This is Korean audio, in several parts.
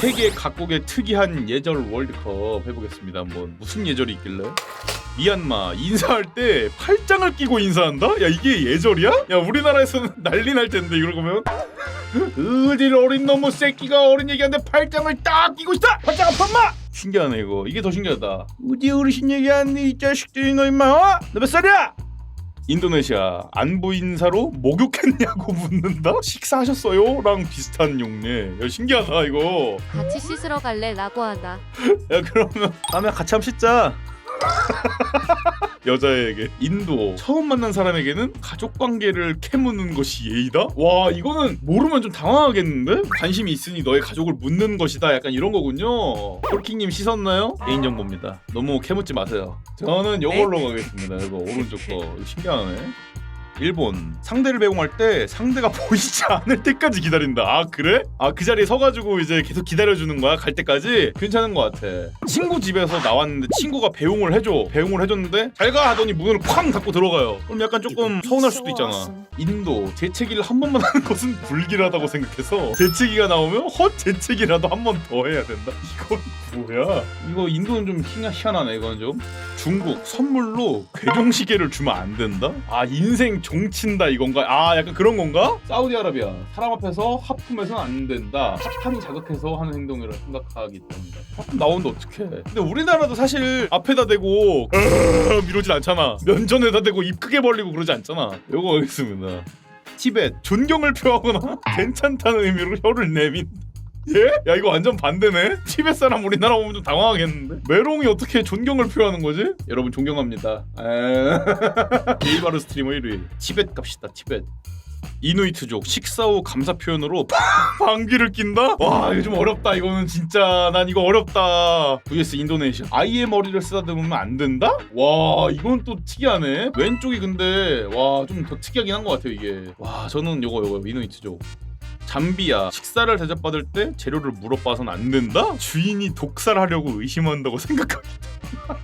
세계 각국의 특이한 예절 월드컵 해보겠습니다. 한번 무슨 예절이 있길래? 미얀마 인사할 때 팔짱을 끼고 인사한다? 야 이게 예절이야? 야 우리나라에서는 난리 날 텐데 이걸 보면 어딜 어린 놈의 새끼가 어린 얘기하는데 팔짱을 딱 끼고 있다! 팔짱 아팠마! 신기하네 이거 이게 더 신기하다 어디 어르신 얘기하니 이 자식들이 너 임마 어? 너 몇 살이야? 인도네시아 안부 인사로 목욕했냐고 묻는다? 식사하셨어요? 랑 비슷한 용례 야 신기하다 이거 같이 씻으러 갈래? 라고 하다. 야 그러면 다음에 같이 한번 씻자 여자에게 인도. 처음 만난 사람에게는 가족 관계를 캐묻는 것이 예의다? 와 이거는 모르면 좀 당황하겠는데? 관심이 있으니 너의 가족을 묻는 것이다. 약간 이런 거군요. 폴킹님 씻었나요? 개인정보입니다. 너무 캐묻지 마세요. 저는 요걸로 가겠습니다. 이거 오른쪽 거. 신기하네 일본 상대를 배웅할 때 상대가 보이지 않을 때까지 기다린다. 아 그래? 아 그 자리에 서가지고 이제 계속 기다려주는 거야 갈 때까지 괜찮은 것 같아. 친구 집에서 나왔는데 친구가 배웅을 해줘. 배웅을 해줬는데 잘 가 하더니 문을 쾅 닫고 들어가요. 그럼 약간 조금 서운할 수도 있잖아. 인도 재채기를 한 번만 하는 것은 불길하다고 생각해서 재채기가 나오면 헛 재채기라도 한 번 더 해야 된다. 이건 뭐야? 이거 인도는 좀 희한, 희한하네 이건 좀. 중국 선물로 괴종시계를 주면 안 된다? 아 인생 종친다 이건가? 아 약간 그런 건가? 사우디아라비아 사람 앞에서 하품해서는 안 된다. 사탄이 자극해서 하는 행동이라 생각하기 때문에 하품 나오는데 어떡해? 근데 우리나라도 사실 앞에다 대고 으 이러진 않잖아. 면전에다 대고 입 크게 벌리고 그러지 않잖아. 요거 하겠습니다. 티벳 존경을 표하거나 괜찮다는 의미로 혀를 내민. 예? 야 이거 완전 반대네. 티벳 사람 우리나라 오면 좀 당황하겠는데. 메롱이 어떻게 존경을 표하는 거지? 여러분 존경합니다. 에... 게이바르 스트리머 1위. 티벳 갑시다. 티벳. 이누이트족 식사 후 감사 표현으로 방귀를 낀다? 와 이거 좀 어렵다 이거는 진짜 난 이거 어렵다 vs 인도네시아 아이의 머리를 쓰다듬으면 안 된다? 와 이건 또 특이하네 왼쪽이 근데 와 좀 더 특이하긴 한 것 같아요 이게 와 저는 요거 요거 이누이트족 잠비아 식사를 대접받을 때 재료를 물어봐선 안 된다? 주인이 독살하려고 의심한다고 생각합니다.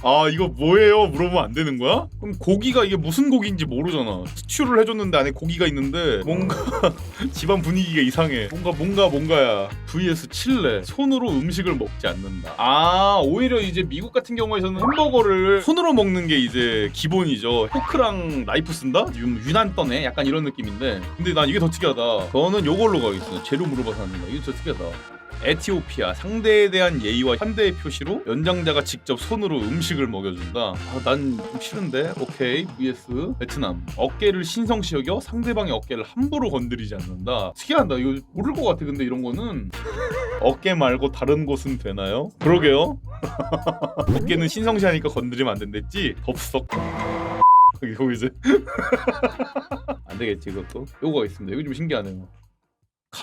아 이거 뭐예요? 물어보면 안 되는 거야? 그럼 고기가 이게 무슨 고기인지 모르잖아. 스튜를 해줬는데 안에 고기가 있는데 뭔가 집안 분위기가 이상해. 뭔가 뭔가 뭔가야. vs 칠레 손으로 음식을 먹지 않는다. 아 오히려 이제 미국 같은 경우에서는 햄버거를 손으로 먹는 게 이제 기본이죠. 포크랑 나이프 쓴다? 유- 유난 떠네? 약간 이런 느낌인데. 근데 난 이게 더 특이하다. 저는 요걸로 가겠어. 재료 물어봐서 안 된다. 이게 진짜 특이하다. 에티오피아 상대에 대한 예의와 현대의 표시로 연장자가 직접 손으로 음식을 먹여준다. 아, 난 좀 싫은데. 오케이. vs 베트남 어깨를 신성시 여겨 상대방의 어깨를 함부로 건드리지 않는다. 특이하다. 이거 모를 것 같아. 근데 이런 거는 어깨 말고 다른 곳은 되나요? 그러게요. 어깨는 신성시하니까 건드리면 안 된댔지. 덥석. 이거 이제 안 되겠지 이것도. 요거가 있습니다. 이거 좀 신기하네요.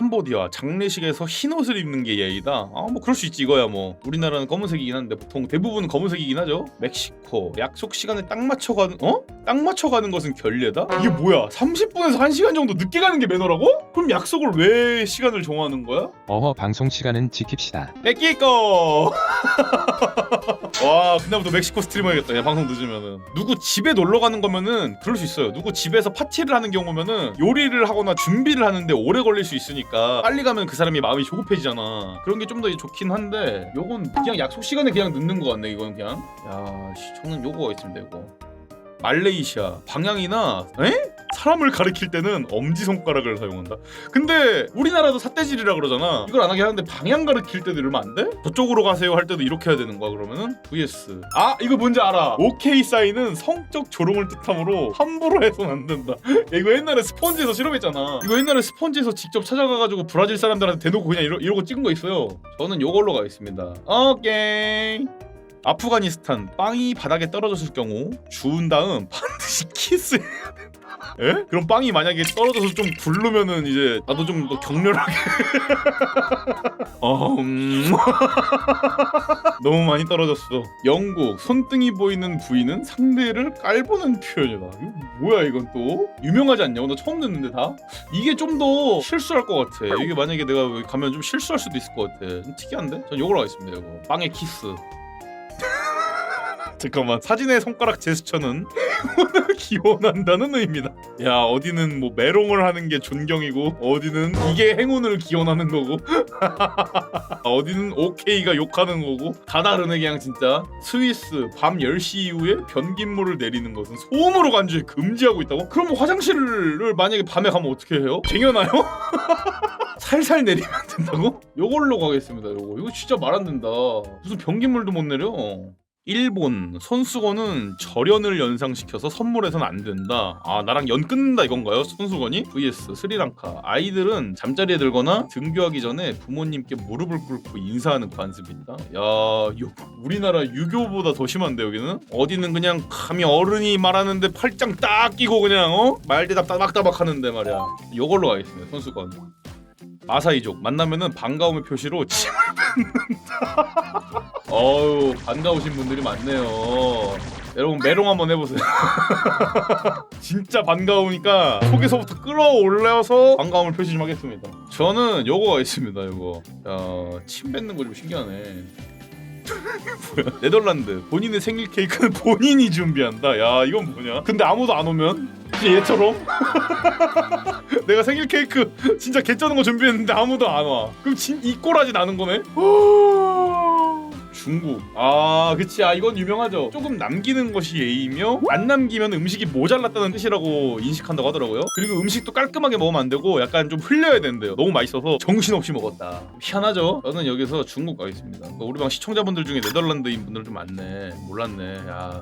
캄보디아 장례식에서 흰 옷을 입는 게 예의다. 아 뭐 그럴 수 있지 이거야 뭐. 우리나라는 검은색이긴 한데 보통 대부분 검은색이긴 하죠. 멕시코 약속 시간에 딱 맞춰 가는 어? 딱 맞춰 가는 것은 결례다? 이게 뭐야? 30분에서 1시간 정도 늦게 가는 게 매너라고? 그럼 약속을 왜 시간을 정하는 거야? 어허 방송 시간은 지킵시다. 거. 와 그다음부터 멕시코 스트리머 해야겠다. 야, 방송 늦으면은 누구 집에 놀러 가는 거면은 그럴 수 있어요. 누구 집에서 파티를 하는 경우면은 요리를 하거나 준비를 하는데 오래 걸릴 수 있으니까 빨리 가면 그 사람이 마음이 조급해지잖아. 그런 게 좀 더 좋긴 한데 요건 그냥 약속 시간에 그냥 늦는 거 같네. 이건 그냥. 야, 씨, 저는 요거가 있습니다. 이거. 말레이시아 방향이나 에? 사람을 가리킬 때는 엄지 손가락을 사용한다. 근데 우리나라도 삿대질이라 그러잖아. 이걸 안 하게 하는데 방향 가리킬 때도 이러면 안 돼? 저쪽으로 가세요 할 때도 이렇게 해야 되는 거야 그러면은 vs 아 이거 뭔지 알아. 오케이 사인은 성적 조롱을 뜻하므로 함부로 해서는 안 된다. 야, 이거 옛날에 스펀지에서 실험했잖아. 이거 옛날에 스펀지에서 직접 찾아가가지고 브라질 사람들한테 대놓고 그냥 이러, 이러고 찍은 거 있어요. 저는 요걸로 가겠습니다. 오케이. 아프가니스탄 빵이 바닥에 떨어졌을 경우 주운 다음 반드시 키스. 에? 그럼 빵이 만약에 떨어져서 좀 굴르면은 이제 나도 좀 더 격렬하게. 어, 음. 너무 많이 떨어졌어. 영국 손등이 보이는 부위는 상대를 깔보는 표현이다. 이거 뭐야 이건 또? 유명하지 않냐? 나 처음 듣는데 다. 이게 좀 더 실수할 것 같아. 이게 만약에 내가 가면 좀 실수할 수도 있을 것 같아. 좀 특이한데? 전 요걸로 하겠습니다. 이거 빵의 키스. 잠깐만 사진의 손가락 제스처는 기원한다는 의미다 야 어디는 뭐 메롱을 하는 게 존경이고 어디는 이게 행운을 기원하는 거고 어디는 오케이가 욕하는 거고 다 다르네 그냥 진짜 스위스 밤 10시 이후에 변기물을 내리는 것은 소음으로 간주해 금지하고 있다고? 그럼 뭐 화장실을 만약에 밤에 가면 어떻게 해요? 쟁여놔요? 살살 내리면 된다고? 요걸로 가겠습니다 요거 이거 진짜 말 안 된다 무슨 변기물도 못 내려 일본 손수건은 절연을 연상시켜서 선물해선 안 된다. 아 나랑 연 끊는다 이건가요? 손수건이? vs 스리랑카 아이들은 잠자리에 들거나 등교하기 전에 부모님께 무릎을 꿇고 인사하는 관습이 있다. 야 요, 우리나라 유교보다 더 심한데 여기는 어디는 그냥 감히 어른이 말하는데 팔짱 딱 끼고 그냥 어 말대답 따박따박 하는데 말이야. 요걸로 가겠습니다 손수건. 마사이족 만나면은 반가움의 표시로 침을 뱉는다. 어우 반가우신 분들이 많네요. 여러분 메롱 한번 해보세요. 진짜 반가우니까 속에서부터 끌어올려서 반가움을 표시 좀 하겠습니다. 저는 요거가 있습니다. 요거. 야, 침 뱉는 거 좀 신기하네. 뭐야? 네덜란드 본인의 생일 케이크는 본인이 준비한다. 야 이건 뭐냐? 근데 아무도 안 오면 얘처럼 내가 생일 케이크 진짜 개쩌는 거 준비했는데 아무도 안 와. 그럼 진, 이 꼬라지 나는 거네? 중국. 아, 그치. 아, 이건 유명하죠. 조금 남기는 것이 예의이며 안 남기면 음식이 모자랐다는 뜻이라고 인식한다고 하더라고요. 그리고 음식도 깔끔하게 먹으면 안 되고 약간 좀 흘려야 된대요. 너무 맛있어서 정신없이 먹었다. 희한하죠? 저는 여기서 중국 가겠습니다. 그러니까 우리 방 시청자분들 중에 네덜란드인 분들 좀 많네. 몰랐네. 야.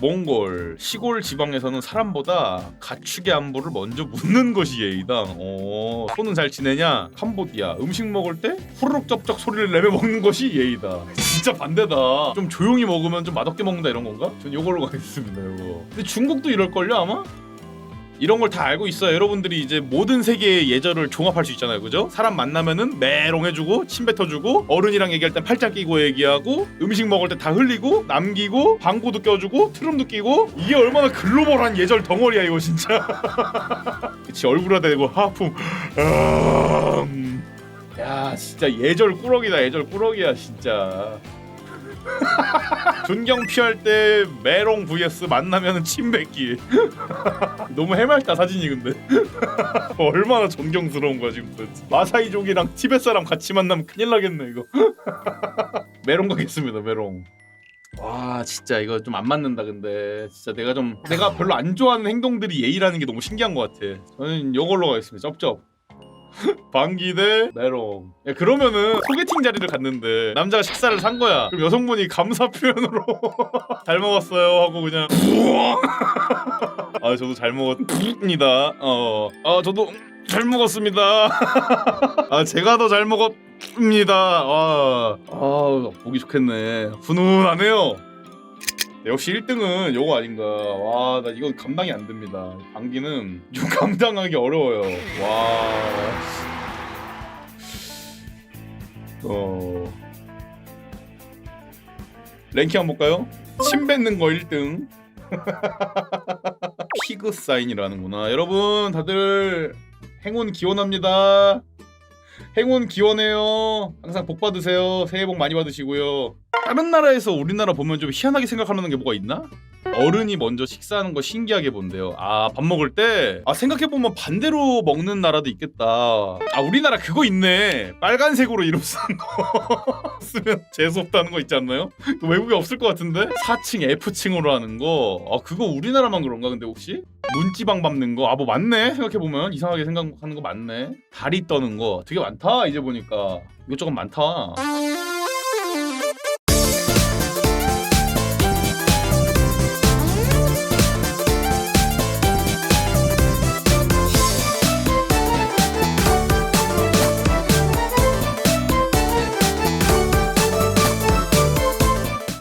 몽골 시골 지방에서는 사람보다 가축의 안부를 먼저 묻는 것이 예의다. 어, 손은 잘 지내냐? 캄보디아 음식 먹을 때 후루룩 쩝쩝 소리를 내며 먹는 것이 예의다. 진짜 반대다. 좀 조용히 먹으면 좀 맛없게 먹는다 이런 건가? 전 이걸로 가겠습니다. 이거. 근데 중국도 이럴 걸요 아마? 이런 걸 다 알고 있어요. 여러분들이 이제 모든 세계의 예절을 종합할 수 있잖아요. 그죠? 사람 만나면은 메롱해주고 침 뱉어주고 어른이랑 얘기할 땐 팔짱 끼고 얘기하고 음식 먹을 때 다 흘리고 남기고 방구도 껴주고 트름도 끼고 이게 얼마나 글로벌한 예절 덩어리야 이거 진짜. 그치 얼굴에 대고 하품. 음. 야 진짜 예절 꾸러기다 예절 꾸러기야 진짜. 존경 피할 때 메롱 vs 만나면 침 뱉기. 너무 해맑다 사진이 근데. 얼마나 존경스러운 거야 지금 도대체. 마사이족이랑 티벳 사람 같이 만나면 큰일 나겠네 이거. 메롱 가겠습니다 메롱. 와 진짜 이거 좀 안 맞는다 근데. 진짜 내가 좀 내가 별로 안 좋아하는 행동들이 예의라는 게 너무 신기한 것 같아. 저는 이걸로 가겠습니다. 쩝쩝 방기 대 메롱 야 그러면은 소개팅 자리를 갔는데 남자가 식사를 산 거야 그럼 여성분이 감사 표현으로 잘 먹었어요 하고 그냥 아 저도 잘 먹었습니다. 어, 아 저도 잘 먹었습니다. 아 제가 더 잘 먹었습니다. 아, 아 보기 좋겠네. 훈훈하네요. 역시 1등은 요거 아닌가. 와, 나 이건 감당이 안 됩니다. 방귀는 좀 감당하기 어려워요. 와. 어. 랭킹 한번 볼까요? 침 뱉는 거 1등. 피그 사인이라는구나. 여러분 다들 행운 기원합니다. 행운 기원해요. 항상 복 받으세요. 새해 복 많이 받으시고요. 다른 나라에서 우리나라 보면 좀 희한하게 생각하는 게 뭐가 있나? 어른이 먼저 식사하는 거 신기하게 본대요. 아, 밥 먹을 때? 아, 생각해보면 반대로 먹는 나라도 있겠다. 아, 우리나라 그거 있네. 빨간색으로 이름 쓴 거. 쓰면 재수없다는 거 있지 않나요? 그 외국에 없을 것 같은데? 4층 F층으로 하는 거. 아, 그거 우리나라만 그런가, 근데 혹시? 문지방 밟는 거. 아, 뭐 맞네. 생각해보면. 이상하게 생각하는 거 맞네. 다리 떠는 거. 되게 많다, 이제 보니까. 이것저것 많다.